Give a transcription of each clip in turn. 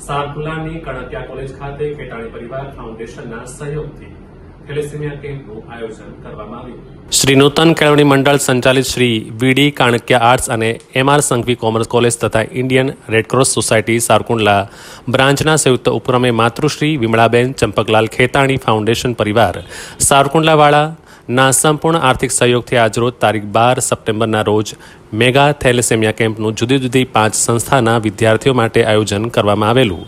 સારકુલાની કણકિયા college ખાતે કેટાણી પરિવાર ફાઉન્ડેશનના સહયોગથી શ્રી નૂતન કેળવણી મંડળ સંચાલિત Shri V D Kanakiya arts અને M R Sanghvi commerce college તથા Indian red cross society Savarkundla બ્રાન્ચના સંયુક્ત ઉપક્રમે માતૃશ્રી વિમળાબેન ચંપકલાલ ખેતાણી ફાઉન્ડેશન પરિવાર સારકુંડલાવાળા ના સંપૂર્ણ આર્થિક સહયોગથી આજરોજ તારીખ બાર સપ્ટેમ્બરના રોજ મેગા થેલેસેમિયા કેમ્પનું જુદી જુદી પાંચ સંસ્થાના વિદ્યાર્થીઓ માટે આયોજન કરવામાં આવેલું.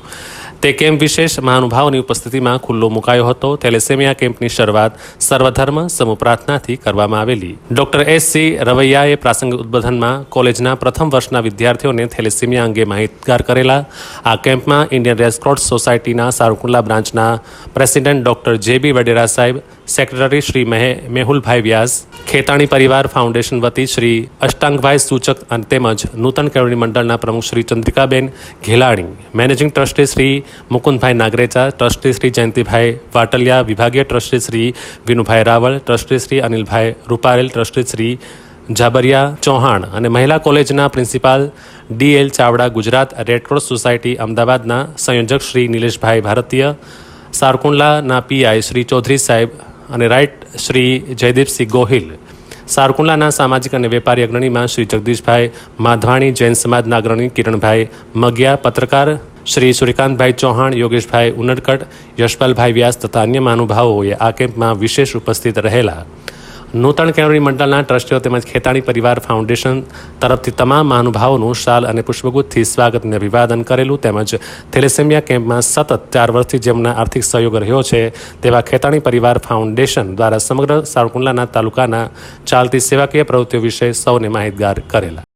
તે કેમ્પ વિશેષ? મહાનુભાવોની ઉપસ્થિતિમાં ખુલ્લો મુકાયો હતો. થેલેસેમિયા કેમ્પની શરૂઆત સર્વધર્મ સમુપ્રાર્થનાથી કરવામાં આવેલી. ડોક્ટર એસ સી રવૈયાએ પ્રાસંગિક ઉદ્બોધનમાં કોલેજના પ્રથમ વર્ષના વિદ્યાર્થીઓને થેલેસેમિયા અંગે માહિતગાર કરેલા. આ કેમ્પમાં ઇન્ડિયન રેડક્રોસ સોસાયટીના સારુકુંડલા બ્રાન્ચના પ્રેસિડેન્ટ ડોક્ટર જે બી વડેરા સાહેબ, સેક્રેટરી શ્રી મહે મેહુલભાઈ વ્યાસ, ખેતાણી પરિવાર ફાઉન્ડેશન વતી શ્રી અષ્ટાંગભાઈ સૂચક અને તેમજ નૂતન કેળવણી મંડળના પ્રમુખ Shri Chandrikaben Ghelani, managing trustee Shri Mukundbhai Nagarecha, trustee Shri Jayantibhai Vataliya, વિભાગીય trustee Shri Vinubhai Raval, trustee Shri Anilbhai Ruparel, trustee Shri Jabariya Chauhan અને મહિલા કોલેજના principal D L Chavda, Gujarat red cross society અમદાવાદના સંયોજક શ્રી નિલેશભાઈ ભારતીય, સારકુંડલાના PI Shri Chaudhary સાહેબ અને right Shri Jaydeepsinh Gohil, સારકુંડલાના સામાજિક અને વેપારી અગ્રણીમાં શ્રી જગદીશભાઈ માધવાણી, જૈન સમાજના અગ્રણી કિરણભાઈ મગિયા, પત્રકાર શ્રી સૂર્યકાંતભાઈ ચૌહાણ, યોગેશભાઈ ઉનડકટ, યશપાલભાઈ વ્યાસ તથા અન્ય મહાનુભાવોએ આ કેમ્પમાં વિશેષ ઉપસ્થિત રહેલા. નૂતન કેળવણી મંડળના ટ્રસ્ટીઓ તેમજ ખેતાણી પરિવાર ફાઉન્ડેશન તરફથી તમામ મહાનુભાવોનું શાલ અને પુષ્પગુથથી સ્વાગતને અભિવાદન કરેલું તેમજ થેલેસેમિયા કેમ્પમાં સતત ચાર વર્ષથી જેમના આર્થિક સહયોગ રહ્યો છે, તેવા ખેતાણી પરિવાર ફાઉન્ડેશન દ્વારા સમગ્ર સાવરકુંડલાના તાલુકાના ચાલતી સેવાકીય પ્રવૃત્તિઓ વિશે સૌને માહિતગાર કરેલા.